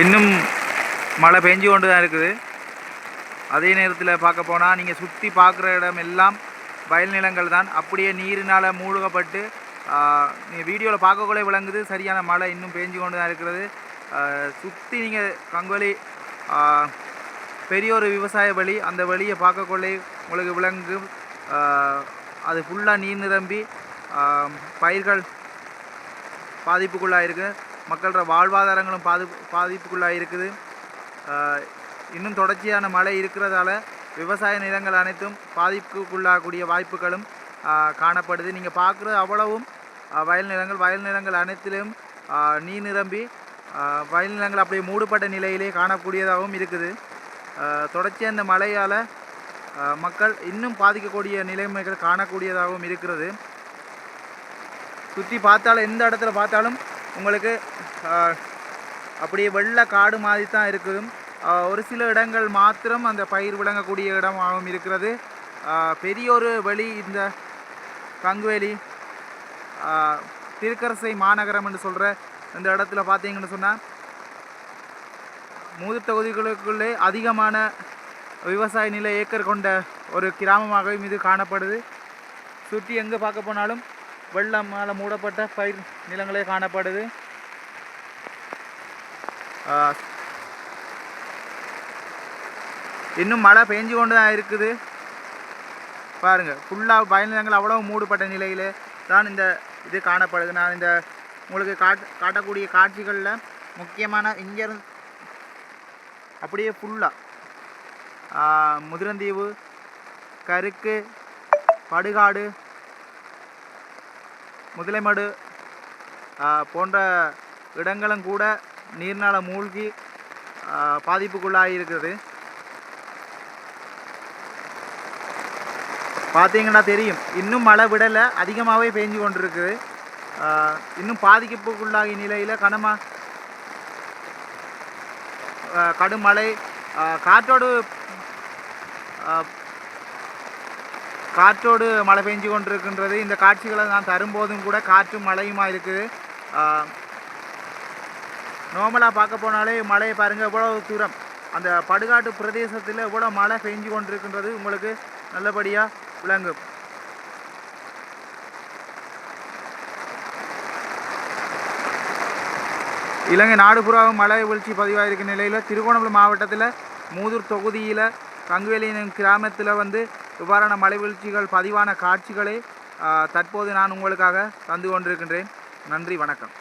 இன்னும் மழை பெஞ்சு கொண்டு தான் இருக்குது. அதே நேரத்தில் பார்க்க போனால் நீங்கள் சுற்றி பார்க்குற இடம் எல்லாம் வயல் நிலங்கள் தான். அப்படியே நீரினால் மூழ்கப்பட்டு நீங்கள் வீடியோவில் பார்க்கக்குள்ளே விளங்குது. சரியான மழை இன்னும் பெஞ்சு கொண்டு தான் இருக்கிறது சுற்றி நீங்கள் கங்கொலி பெரிய ஒரு விவசாய வழி அந்த வழியை பார்க்கக்குள்ளே உங்களுக்கு விளங்கு. அது ஃபுல்லாக நீர் நிரம்பி பயிர்கள் பாதிப்புக்குள்ளாக இருக்குது மக்களோட வாழ்வாதாரங்களும் பாதி பாதிப்புக்குள்ளாக இருக்குது. இன்னும் தொடர்ச்சியான மழை இருக்கிறதால விவசாய நிலங்கள் அனைத்தும் பாதிப்புக்குள்ளாகக்கூடிய வாய்ப்புகளும் காணப்படுது. நீங்கள் பார்க்குறது அவ்வளவும் வயல் நிலங்கள் வயல் நிலங்கள் அனைத்திலும் நீர் நிரம்பி வயல் நிலங்கள் அப்படியே மூடுபட்ட நிலையிலே காணக்கூடியதாகவும் இருக்குது. தொடர்ச்சியாக இந்த மழையால் மக்கள் இன்னும் பாதிக்கக்கூடிய நிலைமைகள் காணக்கூடியதாகவும் இருக்கிறது. சுற்றி பார்த்தாலும் எந்த இடத்துல பார்த்தாலும் உங்களுக்கு அப்படியே வெள்ளை காடு மாதிரி தான் இருக்குது. ஒரு சில இடங்கள் மாத்திரம் அந்த பயிர் விளங்கக்கூடிய இடமாகவும் இருக்கிறது. பெரிய ஒரு வழி இந்த கங்குவேலி திருக்கரசை மாநகரம் என்று சொல்கிற இந்த இடத்துல பார்த்தீங்கன்னு சொன்னால் மூது தொகுதிகளுக்குள்ளே அதிகமான விவசாய நில ஏக்கர் கொண்ட ஒரு கிராமமாகவும் இது காணப்படுது. சுற்றி எங்கே பார்க்க போனாலும் வெள்ளமால் மூடப்பட்ட பயிர் நிலங்களே காணப்படுது. இன்னும் மழை பெஞ்சு கொண்டு தான் இருக்குது. பாருங்கள் ஃபுல்லாக வயல் நிலங்கள் அவ்வளோ மூடப்பட்ட நிலையில் தான் இந்த இது காணப்படுது. நான் இந்த உங்களுக்கு காட் காட்டக்கூடிய காட்சிகளில் முக்கியமான இங்கேருந்து அப்படியே ஃபுல்லாக முதிரந்தீவு கருக்கு படுகாடு முதலைமடு போன்ற இடங்களும் கூட நீர்னால் மூழ்கி பாதிப்புக்குள்ளாகியிருக்கிறது பார்த்தீங்கன்னா தெரியும் இன்னும் மழை விடலை அதிகமாகவே பெஞ்சு கொண்டிருக்குது. இன்னும் பாதிக்கப்புக்குள்ளாகிய நிலையில் கனமா கடும் மழை காற்றோடு காற்றோடு மழை பெஞ்சு கொண்டிருக்கின்றது. இந்த காட்சிகளை நான் தரும்போதும் கூட காற்றும் மழையுமா இருக்குது. நார்மலாக பார்க்க போனாலே மழையை பாருங்கள் எவ்வளோ தூரம். அந்த படுகாட்டு பிரதேசத்தில் எவ்வளோ மழை பெஞ்சு கொண்டிருக்கின்றது உங்களுக்கு நல்லபடியாக விளங்கும். இலங்கை நாடுபுறாவும் மழை வீழ்ச்சி பதிவாயிருக்கும் நிலையில் திருகோணமலை மாவட்டத்தில் மூதூர் தொகுதியில் கங்குவேலி கிராமத்தில் வந்து இவ்வாறான மலைவீழ்ச்சிகள் பதிவான காட்சிகளை தற்போது நான் உங்களுக்காக தந்து கொண்டிருக்கின்றேன். நன்றி வணக்கம்.